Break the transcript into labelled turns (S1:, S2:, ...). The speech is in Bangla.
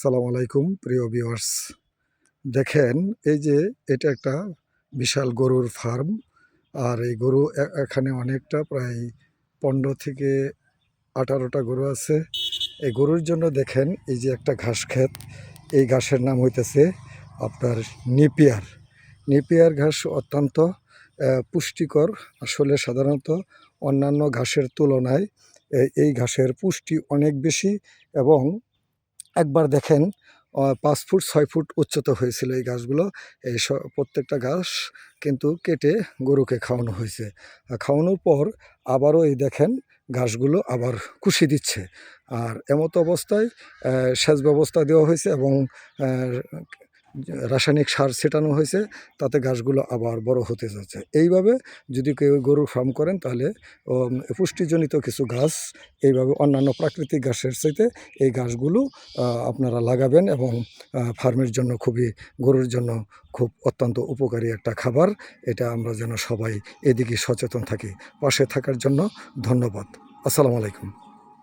S1: সালাম আলাইকুম, প্রিয় ভিউয়ার্স। দেখেন, এই যে এটা একটা বিশাল গরুর ফার্ম, আর এই গরু এখানে অনেকটা প্রায় পনেরো থেকে আঠারোটা গরু আছে। এই গরুর জন্য দেখেন, এই যে একটা ঘাস ক্ষেত, এই ঘাসের নাম হইতেছে আপনার নিপিয়ার। নিপিয়ার ঘাস অত্যন্ত পুষ্টিকর। আসলে সাধারণত অন্যান্য ঘাসের তুলনায় এই ঘাসের পুষ্টি অনেক বেশি এবং একবার দেখেন পাঁচ ফুট, ছয় ফুট উচ্চতা হয়েছিল এই গাছগুলো। এই প্রত্যেকটা গাছ কিন্তু কেটে গরুকে খাওয়ানো হয়েছে। খাওয়ানোর পর আবারও এই দেখেন ঘাসগুলো আবার কুশি দিচ্ছে। আর এমতো অবস্থায় সেচ ব্যবস্থা দেওয়া হয়েছে এবং রাসায়নিক সার ছেটানো হয়েছে, তাতে ঘাসগুলো আবার বড় হতে যাচ্ছে। এইভাবে যদি কেউ গরুর ফার্ম করেন, তাহলে পুষ্টিজনিত কিছু গাছ, এইভাবে অন্যান্য প্রাকৃতিক ঘাসের চাইতে এই গাছগুলো আপনারা লাগাবেন এবং ফার্মের জন্য খুবই, গরুর জন্য খুব অত্যন্ত উপকারী একটা খাবার। এটা আমরা যেন সবাই এদিকে সচেতন থাকি। পাশে থাকার জন্য ধন্যবাদ। আসসালামু আলাইকুম।